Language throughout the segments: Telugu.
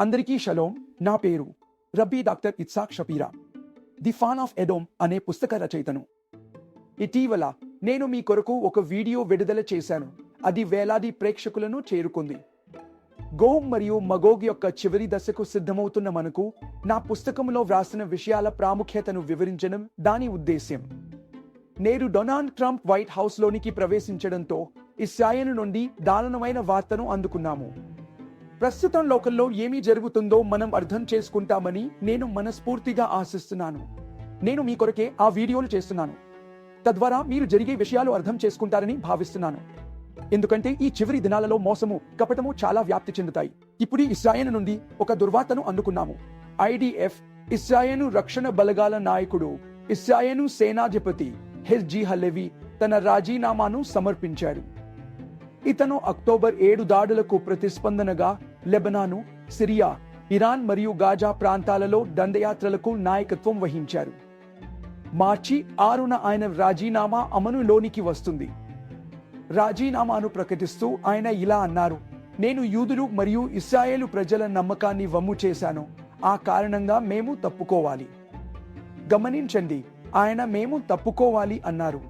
అందరికీ షలోం. నా పేరు rabbi doctor Itzhak Shapira. The fawn of Edom అనే పుస్తక రచయితను. ఇటీవల నేను మీ కొరకు ఒక వీడియో విడుదల చేశాను. అది వేలాది ప్రేక్షకులను చేరుకుంది. గోమ్ మరియు మగోగ్ యొక్క చివరి దశకు సిద్ధమవుతున్న మనకు నా పుస్తకంలో వ్రాసిన విషయాల ప్రాముఖ్యతను వివరించడం దాని ఉద్దేశ్యం. నేడు డొనాల్డ్ ట్రంప్ వైట్ హౌస్లోనికి ప్రవేశించడంతో ఇస్రాయల్ నుండి దారుణమైన వార్తను అందుకున్నాము. ప్రస్తుతం లోకల్లో ఏమి జరుగుతుందో మనం అర్థం చేసుకుంటామని నేను మనస్ఫూర్తిగా ఆశిస్తున్నాను. నేను మీ కొరకే ఆ వీడియోలు చేస్తున్నాను. తద్వారా మీరు జరిగే విషయాలు అర్థం చేసుకుంటారని భావిస్తున్నాను. ఎందుకంటే ఈ చివరి దినాలలో మోసము కపటము చాలా వ్యాప్తి చెందుతాయి. ఇప్పుడు ఇస్రాయన్ నుండి ఒక దుర్వార్తను అందుకున్నాము. ఐడిఎఫ్ ఇస్రాయను రక్షణ బలగాల నాయకుడు ఇస్రాయను సేనాధిపతి హెజ్జీ హలెవి తన రాజీనామాను సమర్పించాడు. ఇతను అక్టోబర్ ఏడు దాడులకు ప్రతిస్పందనగా లెబనాను సిరియా ఇరాన్ మరియు గాజా ప్రాంతాలలో దండయాత్రలకు నాయకత్వం వహించారు. మార్చి ఆరున ఆయన రాజీనామా అమలులోనికి వస్తుంది. రాజీనామాను ప్రకటిస్తూ ఆయన ఇలా అన్నారు నేను యూదులు మరియు ఇస్రాయేలు ప్రజల నమ్మకాన్ని వమ్ము చేశాను. ఆ కారణంగా మేము తప్పుకోవాలి. గమనించండి ఆయన మేము తప్పుకోవాలి అన్నారు.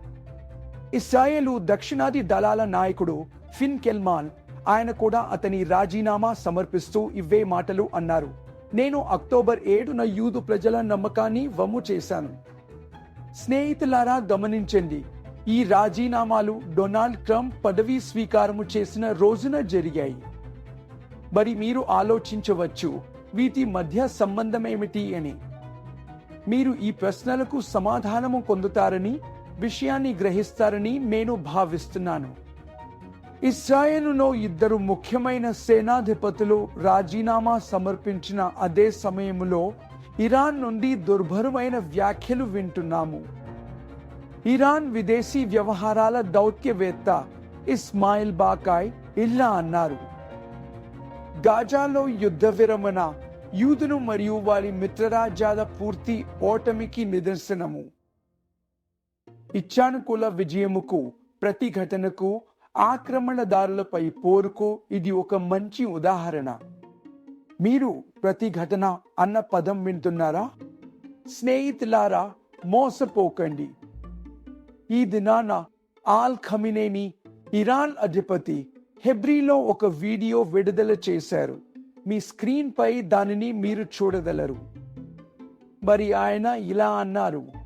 ఇస్రాయేలు దక్షిణాది దళాల నాయకుడు ఫిన్ కెల్మాల్ ఆయన కూడా అతని రాజీనామా సమర్పిస్తూ ఇవే మాటలు అన్నారు. నేను అక్టోబర్ ఏడున యూదు ప్రజల నమ్మకాన్ని వమ్ము చేశాను. స్నేహితులారా గమనించండి ఈ రాజీనామాలు డొనాల్డ్ ట్రంప్ పదవీ స్వీకారము చేసిన రోజున జరిగాయి. మరి మీరు ఆలోచించవచ్చు వీటి మధ్య సంబంధమేమిటి అని. మీరు ఈ ప్రశ్నలకు సమాధానము పొందుతారని విషయాన్ని గ్రహిస్తారని నేను భావిస్తున్నాను. ఇస్రాయేలులో ఇద్దరు ముఖ్యమైన సేనాధిపతులు రాజీనామా సమర్పించిన అదే సమయంలో ఇరాన్ నుండి దుర్భరమైన వ్యాఖ్యలు వింటున్నాము. ఇరాన్ విదేశీ వ్యవహారాల దౌత్యవేత్త ఇస్మాయిల్ బాకాయ్ ఇలా అన్నారు. గాజాలో యుద్ధ విరమణ యూదును మరియు వారి మిత్రరాజ్యాల పూర్తి ఓటమికి నిదర్శనము. ఇచ్చానుకూల విజయముకు ప్రతిఘటనకు ఆక్రమణదారులపై పోరుకు ఇది ఒక మంచి ఉదాహరణ. మీరు ప్రతిఘటన అన్న పదం వింటున్నారా? స్నేహితులారా మోసపోకండి. ఈ దినాన ఆల్ ఖమినేని ఇరాన్ అధిపతి హెబ్రీలో ఒక వీడియో విడుదల చేశారు. మీ స్క్రీన్ పై దానిని మీరు చూడగలరు. మరి ఆయన ఇలా అన్నారు.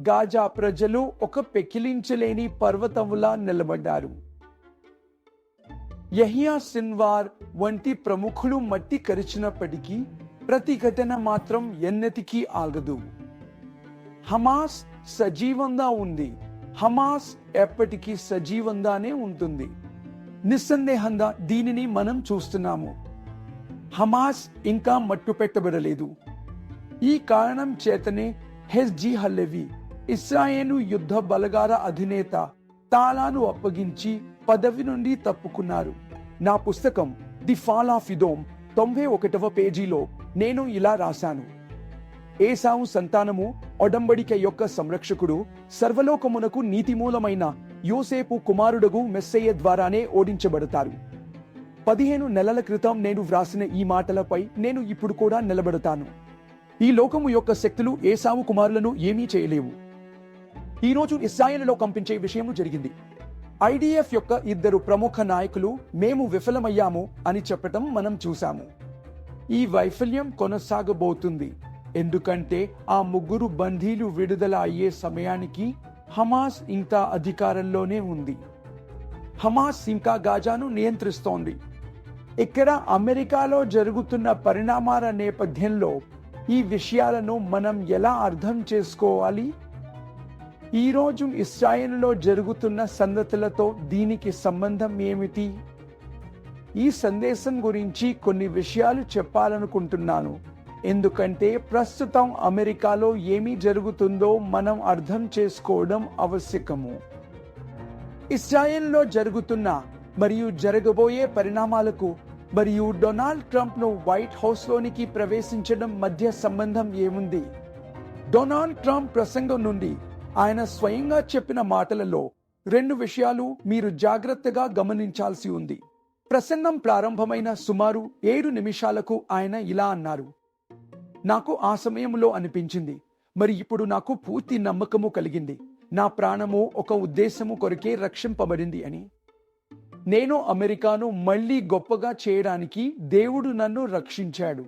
గాజా ప్రజలు ఒక పెకిలించలేని పర్వతములా నిలబడ్డారు. యహియా సిన్వార్ వంటి ప్రముఖులు మట్టి కరిచినప్పటికీ ప్రతిఘటన మాత్రం ఎన్నటికీ ఆగదు. హమాస్ సజీవంగా ఉంది. హమాస్ ఎప్పటికీ సజీవంగానే ఉంటుంది. నిస్సందేహంగా దీనిని మనం చూస్తున్నాము. హమాస్ ఇంకా మట్టు పెట్టబడలేదు ఈ కారణం చేతనే హెస్ జి హల్లెవి ఇస్రాయేలు యుద్ధ బలగాల అధినేత తాళాను అప్పగించి పదవి నుండి తప్పుకున్నారు. నా పుస్తకం ది ఫాల్ ఆఫ్ ఇదోమ్ తొంభై ఒకటవ పేజీలో నేను ఇలా రాశాను. ఏసావు సంతానము ఒడంబడిక యొక్క సంరక్షకుడు సర్వలోకమునకు నీతిమూలమైన యోసేపు కుమారుడగు మెస్సయ్య ద్వారానే ఓడించబడతారు. పదిహేను నెలల క్రితం నేను వ్రాసిన ఈ మాటలపై నేను ఇప్పుడు కూడా నిలబడతాను. ఈ లోకము యొక్క శక్తులు ఏసావు కుమారులను ఏమీ చేయలేవు. ఈ రోజు ఇస్రాయేలులో కంపించే విషయము జరిగింది. ఐడిఎఫ్ యొక్క ఇద్దరు ప్రముఖ నాయకులు మేము విఫలమయ్యాము అని చెప్పటం మనం చూశాము. ఈ వైఫల్యం కొనసాగబోతుంది. ఎందుకంటే ఆ ముగ్గురు బందీలు విడుదల అయ్యే సమయానికి హమాస్ ఇంకా అధికారంలోనే ఉంది. హమాస్ ఇంకా గాజాను నియంత్రిస్తోంది. ఇక్కడ అమెరికాలో జరుగుతున్న పరిణామాల నేపథ్యంలో ఈ విషయాలను మనం ఎలా అర్థం చేసుకోవాలి? ఈరోజు ఇస్రాయిల్లో జరుగుతున్న సంగతులతో దీనికి సంబంధం ఏమిటి? ఈ సందేశం గురించి కొన్ని విషయాలు చెప్పాలనుకుంటున్నాను. ఎందుకంటే ప్రస్తుతం అమెరికాలో ఏమి జరుగుతుందో మనం అర్థం చేసుకోవడం ఆవశ్యకము. ఇస్రాయెల్లో జరుగుతున్న మరియు జరగబోయే పరిణామాలకు మరియు డొనాల్డ్ ట్రంప్ను వైట్ హౌస్లోనికి ప్రవేశించడం మధ్య సంబంధం ఏముంది? డొనాల్డ్ ట్రంప్ ప్రసంగం నుండి ఆయన స్వయంగా చెప్పిన మాటలలో రెండు విషయాలు మీరు జాగ్రత్తగా గమనించాల్సి ఉంది. ప్రసన్నం ప్రారంభమైన సుమారు ఏడు నిమిషాలకు ఆయన ఇలా అన్నారు. నాకు ఆ సమయంలో అనిపించింది. మరి ఇప్పుడు నాకు పూర్తి నమ్మకము కలిగింది. నా ప్రాణము ఒక ఉద్దేశము కొరకే రక్షింపబడింది అని. నేను అమెరికాను మళ్ళీ గొప్పగా చేయడానికి దేవుడు నన్ను రక్షించాడు.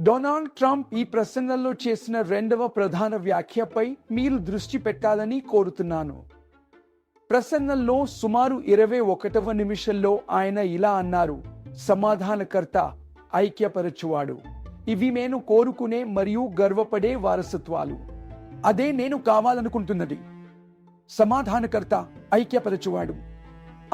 డొనాల్డ్ ట్రంప్ ఈ ప్రసంగంలో చేసిన రెండవ ప్రధాన వ్యాఖ్యపై మీరు దృష్టి పెట్టాలని కోరుతున్నాను. ప్రసంగంలో సుమారు ఇరవై ఒకటవ నిమిషంలో ఆయన ఇలా అన్నారు సమాధానకర్త ఐక్యపరచువాడు. ఇవి నేను కోరుకునే మరియు గర్వపడే వారసత్వాలు. అదే నేను కావాలనుకుంటున్నది. సమాధానకర్త ఐక్యపరచువాడు.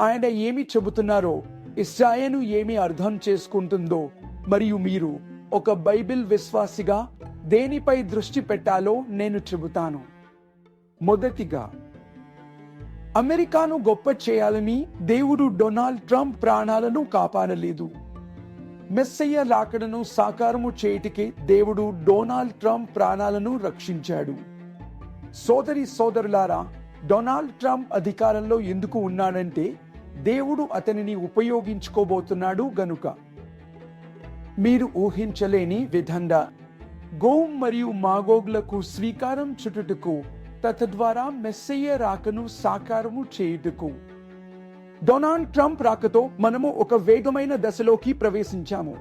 ఆయన ఏమి చెబుతున్నారో ఇస్రాయను ఏమి అర్థం చేసుకుంటుందో మరియు మీరు ఒక బైబిల్ విశ్వాసిగా దేనిపై దృష్టి పెట్టాలో నేను చెబుతాను. మొదటిగా అమెరికాను గొప్ప చేయాలని దేవుడు డొనాల్డ్ ట్రంప్ ప్రాణాలను కాపాడలేదు. మెస్సయ్య రాకడను సాకారము చేయుటికి దేవుడు డొనాల్డ్ ట్రంప్ ప్రాణాలను రక్షించాడు. సోదరి సోదరులారా డొనాల్డ్ ట్రంప్ అధికారంలో ఎందుకు ఉన్నాడంటే దేవుడు అతనిని ఉపయోగించుకోబోతున్నాడు గనుక. మీరు ఊహించలేని విధంగా గోమ్ మరియు మాగోగ్లకు శ్రీకారం చుట్టుటకు తద్వారా మెస్సయ్య రాకను సాకారము చేయుటకు. డొనాల్డ్ ట్రంప్ రాకతో మనము ఒక వేగమైన దశలోకి ప్రవేశించాము.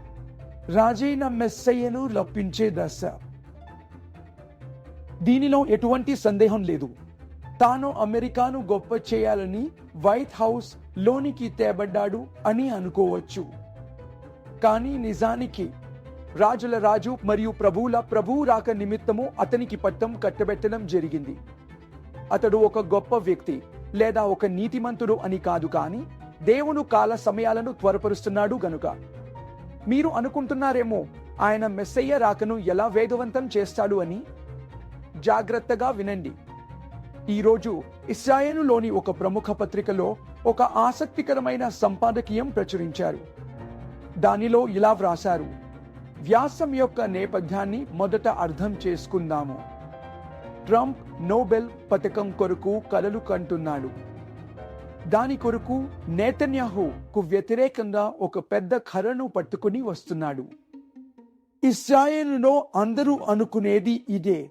రాజైన మెస్సయ్యను లప్పించే దశ. దీనిలో ఎటువంటి సందేహం లేదు. తాను అమెరికాను గొప్ప చేయాలని వైట్ హౌస్ లోనికి తేబడ్డాడు అని అనుకోవచ్చు. కానీ నిజానికి రాజుల రాజు మరియు ప్రభువుల ప్రభువు రాక నిమిత్తము అతనికి పట్టం కట్టబెట్టడం జరిగింది. అతడు ఒక గొప్ప వ్యక్తి లేదా ఒక నీతిమంతుడు అని కాదు కానీ దేవుడు కాల సమయాలను త్వరపరుస్తున్నాడు గనుక. మీరు అనుకుంటున్నారేమో ఆయన మెస్సయ్య రాకను ఎలా వేగవంతం చేస్తాడు అని? జాగ్రత్తగా వినండి. ఈరోజు ఇస్రాయేలులోని ఒక ప్రముఖ పత్రికలో ఒక ఆసక్తికరమైన సంపాదకీయం ప్రచురించారు. దానిలో ఇలా వ్రాశారు. వ్యాసం యొక్క నేపథ్యాన్ని మొదట అర్థం చేసుకుందాము. ట్రంప్ నోబెల్ పథకం కొరకు కలలు కంటున్నాడు. దాని కొరకు నేతన్యాహుకు వ్యతిరేకంగా ఒక పెద్ద కర్రను పట్టుకుని వస్తున్నాడు. ఇస్రాయేల్లో అందరూ అనుకునేది ఇదే.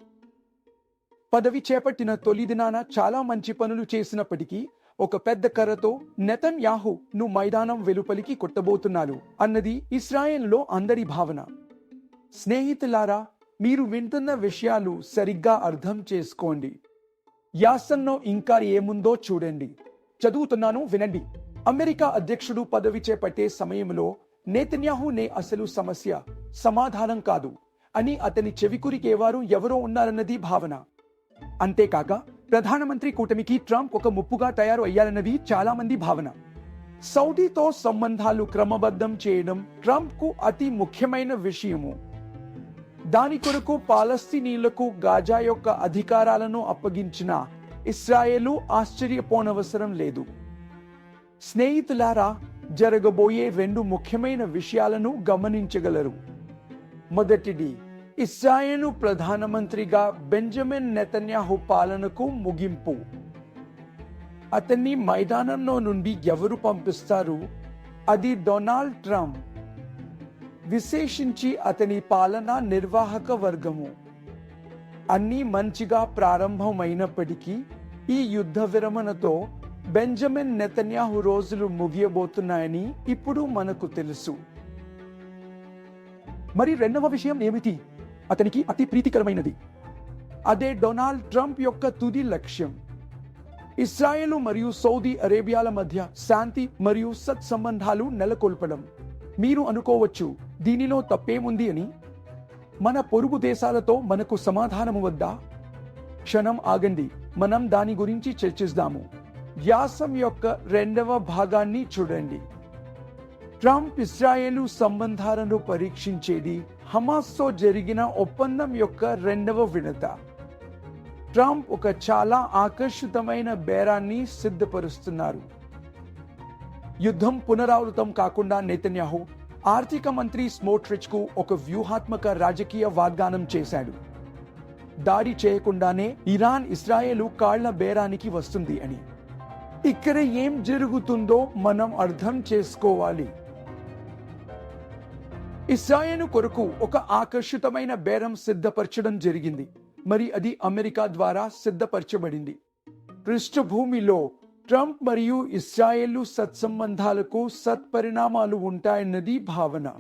పదవి చేపట్టిన తొలి దినాన చాలా మంచి పనులు చేసినప్పటికీ ఒక పెద్ద కర్రతో నెతన్ యాహు ను మైదానం వెలుపలికి కొట్టబోతున్నారు అన్నది ఇస్రాయెల్లో అందరి భావన. స్నేహితులారా మీరు వింటున్న విషయాలు సరిగ్గా అర్థం చేసుకోండి. యాసన్నో ఇంకా ఏముందో చూడండి. చదువుతున్నాను వినండి. అమెరికా అధ్యక్షుడు పదవి చేపట్టే సమయంలో నేతన్యాహు నే అసలు సమస్య సమాధానం కాదు అని అతని చెవికురికేవారు ఎవరో ఉన్నారన్నది భావన. అంతేకాక ప్రధానమంత్రి కూటమికి ట్రంప్ ఒక ముప్పుగా తయారు అయ్యారన్నది చాలా మంది భావన. సౌదీతో సంబంధాలు క్రమబద్ధం చేయడం ట్రంప్కు అతి ముఖ్యమైన విషయము. దాని కొరకు పాలస్తీనీలకు గాజా యొక్క అధికారాలను అప్పగించిన ఇస్రాయేలు ఆశ్చర్యపోనవసరం లేదు. స్నేహితులారా జరగబోయే రెండు ముఖ్యమైన విషయాలను గమనించగలరు. మొదటిది ఇస్రాయేను ప్రధానమంత్రిగా బెంజమిన్ నెతన్యాహు పాలనకు ముగింపు. అతన్ని మైదానంలో నుండి ఎవరు పంపిస్తారు? అది డొనాల్డ్ ట్రంప్. విశేషించి అతని పాలనా నిర్వాహక వర్గము. అన్నీ మంచిగా ప్రారంభమైనప్పటికీ ఈ యుద్ధ విరమణతో బెంజమిన్ నెతన్యాహు రోజులు ముగియబోతున్నాయని ఇప్పుడు మనకు తెలుసు. మరి రెండవ విషయం ఏమిటి? అతనికి అతి ప్రీతికరమైనది. అదే డొనాల్డ్ ట్రంప్ యొక్క తుది లక్ష్యం. ఇస్రాయేల్ మరియు సౌదీ అరేబియాల మధ్య శాంతి మరియు సత్సంబంధాలు నెలకొల్పడం. మీరు అనుకోవచ్చు దీనిలో తప్పేముంది అని. మన పొరుగు దేశాలతో మనకు సమాధానము వద్దా? క్షణం ఆగండి మనం దాని గురించి చర్చిస్తాము. వ్యాసం యొక్క రెండవ భాగాన్ని చూడండి. ట్రంప్ ఇస్రాయేలు సంబంధాలను పరీక్షించేది హమాస్తో జరిగిన ఒప్పందం యొక్క రెండవ విడత. ట్రంప్ ఒక చాలా ఆకర్షితమైన బేరాన్ని సిద్ధపరుస్తున్నారు. యుద్ధం పునరావృతం కాకుండా నేతన్యాహు ఆర్థిక మంత్రి స్మోట్రిచ్కు ఒక వ్యూహాత్మక రాజకీయ వాగ్దానం చేశాడు. దాడి చేయకుండానే ఇరాన్ ఇస్రాయేలు కాళ్ళ బేరానికి వస్తుంది అని. ఇక్కడ ఏం జరుగుతుందో మనం అర్థం చేసుకోవాలి. ఇస్రాయేను కొరకు ఒక ఆకర్షితమైన బేరం సిద్ధపరచడం జరిగింది. మరి అది అమెరికా ద్వారా సిద్ధపరచబడింది. పృష్ఠభూమిలో ట్రంప్ మరియు ఇస్రాయేలు సత్సంబంధాలకు సత్పరిణామాలు ఉంటాయన్నది భావన.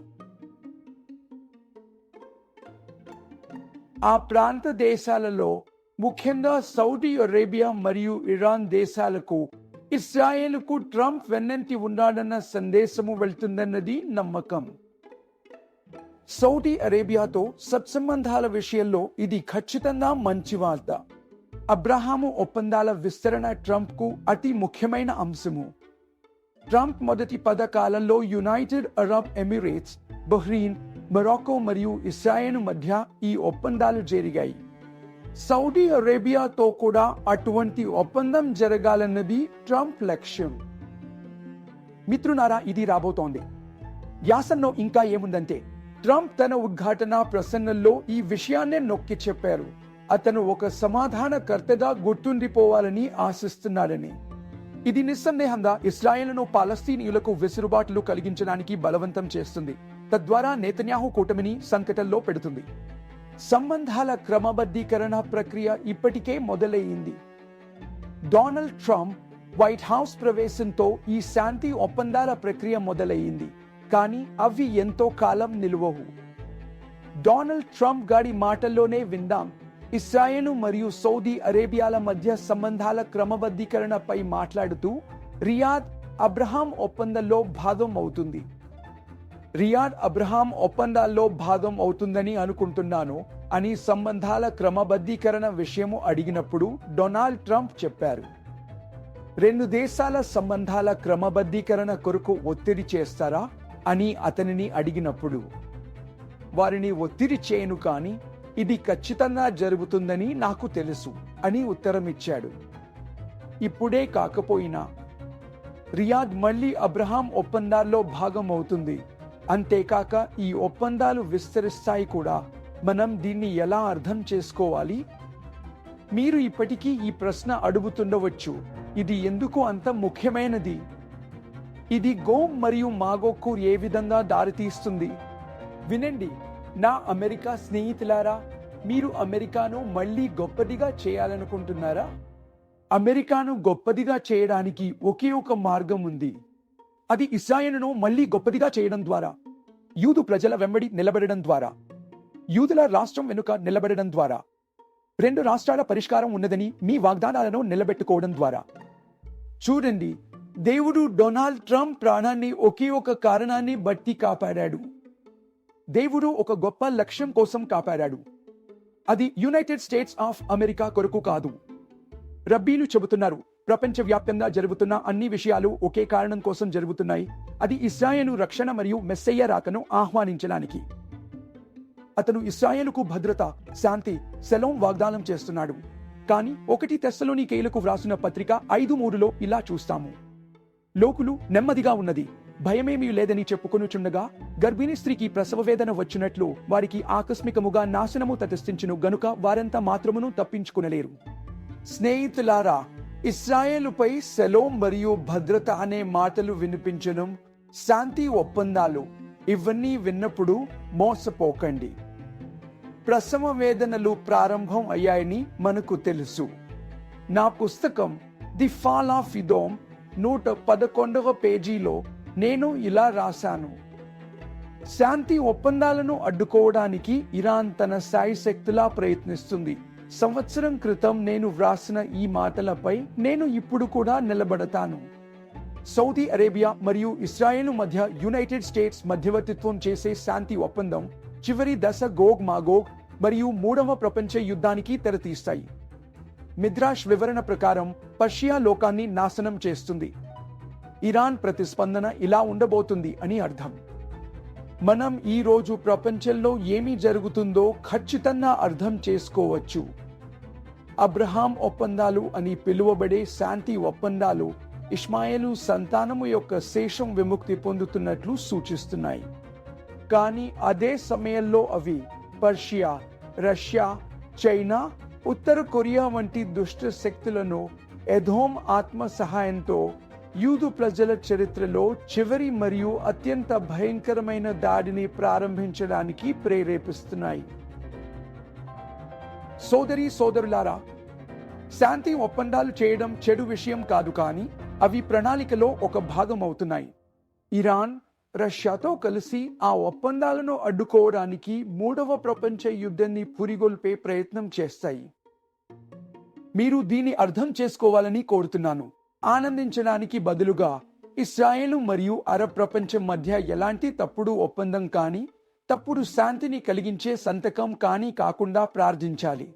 ఆ ప్రాంత దేశాలలో ముఖ్యంగా సౌదీ అరేబియా మరియు ఇరాన్ దేశాలకు ఇస్రాయేల్కు ట్రంప్ వెన్నంటి ఉన్నాడన్న సందేశము వెళ్తుందన్నది నమ్మకం. సౌదీ అరేబియాతో సత్సంబంధాల విషయంలో ఇది ఖచ్చితంగా మంచి వార్త. అబ్రహాము ఒప్పందాల విస్తరణ ట్రంప్కు అతి ముఖ్యమైన అంశము. ట్రంప్ మొదటి పదకాలంలో United Arab Emirates Bahrain Morocco మరియు ఇస్రాయేల్ మధ్య ఈ ఒప్పందాలు జరిగాయి. సౌదీ అరేబియాతో కూడా అటువంటి ఒప్పందం జరగాలన్నది ట్రంప్ లక్ష్యం. మిత్రునారా ఇది రాబోతోంది. యాసంలో ఇంకా ఏముందంటే ట్రంప్ తన ఉద్ఘాటన ప్రసంగంలో ఈ విషయాన్నే నొక్కి చెప్పారు. అతను ఒక సమాధానకర్తగా గుర్తుండిపోవాలని ఆశిస్తున్నాడని. ఇది నిస్సందేహంగా ఇస్రాయేల్ను పాలస్తీనియులకు వెసులుబాట్లు కలిగించడానికి బలవంతం చేస్తుంది. తద్వారా నేతన్యాహు కూటమిని సంకటంలో పెడుతుంది. సంబంధాల క్రమబద్ధీకరణ ప్రక్రియ ఇప్పటికే మొదలయ్యింది. డొనాల్డ్ ట్రంప్ వైట్ హౌస్ ప్రవేశంతో ఈ శాంతి ఒప్పందాల ప్రక్రియ మొదలయ్యింది. కానీ అవి ఎంతో కాలం నిలువవు. డొనాల్డ్ ట్రంప్ గాడి మాటల్లోనే విందాం. ఇస్రాయేలు మరియు సౌదీ అరేబియాల మధ్య సంబంధాల క్రమబద్ధీకరణపై మాట్లాడుతూ రియాద్ అబ్రహాం ఒప్పందంలో భాగం అవుతుంది. రియాద్ అబ్రహాం ఒప్పందాల్లో భాగం అవుతుందని అనుకుంటున్నాను అని సంబంధాల క్రమబద్ధీకరణ విషయము అడిగినప్పుడు డొనాల్డ్ ట్రంప్ చెప్పారు. రెండు దేశాల సంబంధాల క్రమబద్ధీకరణ కొరకు ఒత్తిడి చేస్తారా? అని అతనిని అడిగినప్పుడు వారిని ఒత్తిడి చేయను కానీ ఇది ఖచ్చితంగా జరుగుతుందని నాకు తెలుసు అని ఉత్తరమిచ్చాడు. ఇప్పుడే కాకపోయినా రియాద్ మళ్ళీ అబ్రహాం ఒప్పందాల్లో భాగం అవుతుంది అంతేకాక ఈ ఒప్పందాలు విస్తరిస్తాయి కూడా. మనం దీన్ని ఎలా అర్థం చేసుకోవాలి? మీరు ఇప్పటికీ ఈ ప్రశ్న అడుగుతుండవచ్చు. ఇది ఎందుకు అంత ముఖ్యమైనది? ఇది గోమ్ మరియు మాగోకు ఏ విధంగా దారితీస్తుంది వినండి. నా అమెరికా స్నేహితులారా మీరు అమెరికాను మళ్ళీ గొప్పదిగా చేయాలనుకుంటున్నారా? అమెరికాను గొప్పదిగా చేయడానికి ఒకే ఒక మార్గం ఉంది. అది ఇస్రాయేలును మళ్ళీ గొప్పదిగా చేయడం ద్వారా యూదు ప్రజల వెంబడి నిలబడడం ద్వారా యూదుల రాష్ట్రం వెనుక నిలబడడం ద్వారా రెండు రాష్ట్రాల పరిష్కారం ఉన్నదని మీ వాగ్దానాలను నిలబెట్టుకోవడం ద్వారా. చూడండి. దేవుడు డొనాల్డ్ ట్రంప్ ప్రాణాన్ని ఒకే ఒక కారణాన్ని బట్టి కాపాడాడు. దేవుడు ఒక గొప్ప లక్ష్యం కోసం కాపాడాడు. అది యునైటెడ్ స్టేట్స్ ఆఫ్ అమెరికా కొరకు కాదు. రబ్బీలు చెబుతున్నారు ప్రపంచవ్యాప్తంగా జరుగుతున్న అన్ని విషయాలు ఒకే కారణం కోసం జరుగుతున్నాయి. అది ఇస్రాయేలు రక్షణ మరియు మెస్సయ్య రాకను ఆహ్వానించడానికి. అతను ఇస్రాయేలుకు భద్రత శాంతి సెలోం వాగ్దానం చేస్తున్నాడు. కానీ ఒకటి తెస్సలోని కేలకు వ్రాసిన పత్రిక ఐదు మూడులో ఇలా చూస్తాము. లోకులు నెమ్మదిగా ఉన్నది. భయమేమీ లేదని చెప్పుకొనుచుండగా గర్భిణీ స్త్రీకి ప్రసవ వేదన వచ్చినట్లు వారికి ఆకస్మికముగా నాశనము తటస్థించును గనుక వారంతా మాత్రమును తప్పించుకునలేరు. స్నేహితులారా ఇస్రాయేలుపై సెలోం మరియు భద్రత అనే మాటలు వినిపించడం శాంతి ఒప్పందాలు. ఇవన్నీ విన్నప్పుడు మోసపోకండి. ప్రసవ వేదనలు ప్రారంభం అయ్యాయని మనకు తెలుసు. నా పుస్తకం ది ఫాల్ ఆఫ్ ఇదోమ్ నూట పదకొండవ పేజీలో నేను ఇలా రాశాను. శాంతి ఒప్పందాలను అడ్డుకోవడానికి ఇరాన్ తన సాయి శక్తులా ప్రయత్నిస్తుంది. సంవత్సరం క్రితం నేను వ్రాసిన ఈ మాటలపై నేను ఇప్పుడు కూడా నిలబడతాను. సౌదీ అరేబియా మరియు ఇస్రాయేల్ మధ్య యునైటెడ్ స్టేట్స్ మధ్యవర్తిత్వం చేసే శాంతి ఒప్పందం చివరి దశ గోగ్ మాగోగ్ మరియు మూడవ ప్రపంచ యుద్ధానికి తెరతీస్తాయి. మిద్రాష్ వివరణ ప్రకారం పర్షియా లోకాన్ని నాశనం చేస్తుంది. ఇరాన్ ప్రతిస్పందన ఇలా ఉండబోతుంది అని అర్థం. మనం ఈ రోజు ప్రపంచంలో ఏమి జరుగుతుందో ఖచ్చితంగా అర్థం చేసుకోవచ్చు. అబ్రహాం ఒప్పందాలు అని పిలువబడే శాంతి ఒప్పందాలు ఇస్మాయిలు సంతానము యొక్క శేషం విముక్తి పొందుతున్నట్లు సూచిస్తున్నాయి. కానీ అదే సమయంలో అవి పర్షియా రష్యా చైనా ఉత్తర కొరియా వంటి దుష్ట శక్తులను ఎధోమ్ ఆత్మ సహాయంతో యూదు ప్రజల చరిత్రలో చివరి మరియు అత్యంత భయంకరమైన దాడిని ప్రారంభించడానికి ప్రేరేపిస్తున్నాయి. సోదరి సోదరులారా శాంతి ఒప్పందాలు చేయడం చెడు విషయం కాదు కానీ అవి ప్రణాళికలో ఒక భాగం అవుతున్నాయి ఇరాన్ రష్యాతో కలిసి ఆ ఒప్పందాలను అడ్డుకోవడానికి మూడవ ప్రపంచ యుద్ధాన్ని పురిగొల్పే ప్రయత్నం చేస్తాయి. మీరు దీన్ని అర్థం చేసుకోవాలని కోరుతున్నాను. ఆనందించడానికి బదులుగా ఇస్రాయేల్ మరియు అరబ్ ప్రపంచం మధ్య ఎలాంటి తప్పుడు ఒప్పందం కానీ తప్పుడు శాంతిని కలిగించే సంతకం కానీ కాకుండా ప్రార్థించాలి.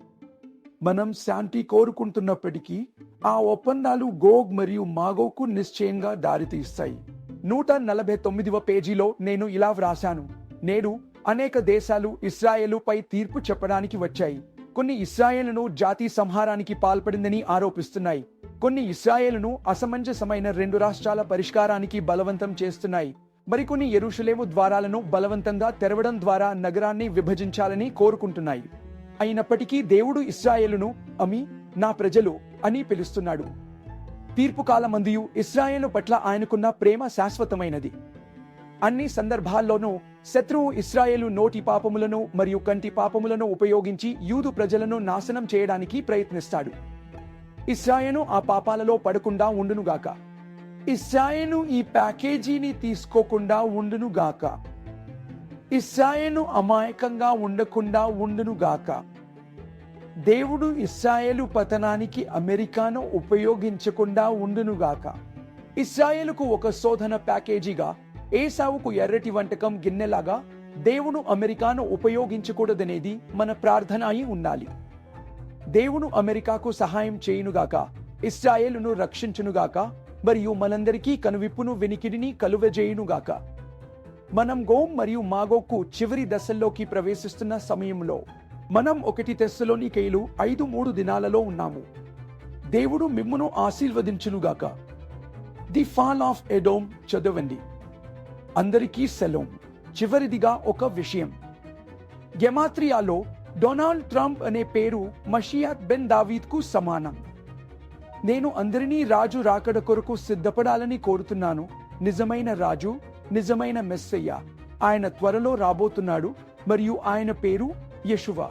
మనం శాంతి కోరుకుంటున్నప్పటికీ ఆ ఒప్పందాలు గోగ్ మరియు మాగోకు నిశ్చయంగా దారితీస్తాయి. నూట నలభై తొమ్మిదవ పేజీలో నేను ఇలా వ్రాశాను. నేడు అనేక దేశాలు ఇస్రాయేలుపై తీర్పు చెప్పడానికి వచ్చాయి. కొన్ని ఇస్రాయేలును జాతి సంహారానికి పాల్పడిందని ఆరోపిస్తున్నాయి. కొన్ని ఇస్రాయేలును అసమంజసమైన రెండు రాష్ట్రాల పరిష్కారానికి బలవంతం చేస్తున్నాయి. మరికొన్ని ఎరుషులేము ద్వారాలను బలవంతంగా తెరవడం ద్వారా నగరాన్ని విభజించాలని కోరుకుంటున్నాయి. అయినప్పటికీ దేవుడు ఇస్రాయేలును అమి నా ప్రజలు అని పిలుస్తున్నాడు. తీర్పు కాలమందియు ఇస్రాయేలు పట్ల ఆయనకున్న ప్రేమ శాశ్వతమైనది. అన్ని సందర్భాల్లోనూ శత్రువు ఇస్రాయేలు నోటి పాపములను మరియు కంటి పాపములను ఉపయోగించి యూదు ప్రజలను నాశనం చేయడానికి ప్రయత్నిస్తాడు. ఇస్రాయేను ఆ పాపాలలో పడకుండా ఉండునుగాక. ఇస్రాయేను ఈ ప్యాకేజీని తీసుకోకుండా ఉండునుగాక. ఇస్రాయేను అమాయకంగా ఉండకుండా ఉండునుగాక. దేవుడు ఇస్రాయేలు పతనానికి అమెరికాను ఉపయోగించకుండా ఉండునుగాక. ఇస్రాయేలుకు ఒక శోధన ప్యాకేజీగా ఏసావుకు ఎర్రటి వంటకం గిన్నెలాగా దేవుడు అమెరికాను ఉపయోగించకూడదనేది మన ప్రార్థన అయి ఉండాలి. దేవుడు అమెరికాకు సహాయం చేయునుగాక ఇస్రాయేలును రక్షించునుగాక మరియు మనందరికీ కనువిప్పును వెనికిడిని కలువజేయునుగాక. మనం గోం మరియు మాగోకు చివరి దశల్లోకి ప్రవేశిస్తున్న సమయంలో మనం ఒకటి తెస్సలోనికైలు ఐదు మూడు దినాలలో ఉన్నాము. దేవుడు మిమ్మును ఆశీర్వదించునుగాక. ది ఫాల్ ఆఫ్ ఎడోమ్ చదవండి. అందరికీ సెలోం చివరిదిగా ఒక విషయం. గెమాత్రియాలో డొనాల్డ్ ట్రంప్ అనే పేరు మషియాత్ బెన్ దావీద్కు సమానం. నేను అందరినీ రాజు రాకడ కొరకు సిద్ధపడాలని కోరుతున్నాను. నిజమైన రాజు నిజమైన మెస్సయ్య. ఆయన త్వరలో రాబోతున్నాడు మరియు ఆయన పేరు ישובה.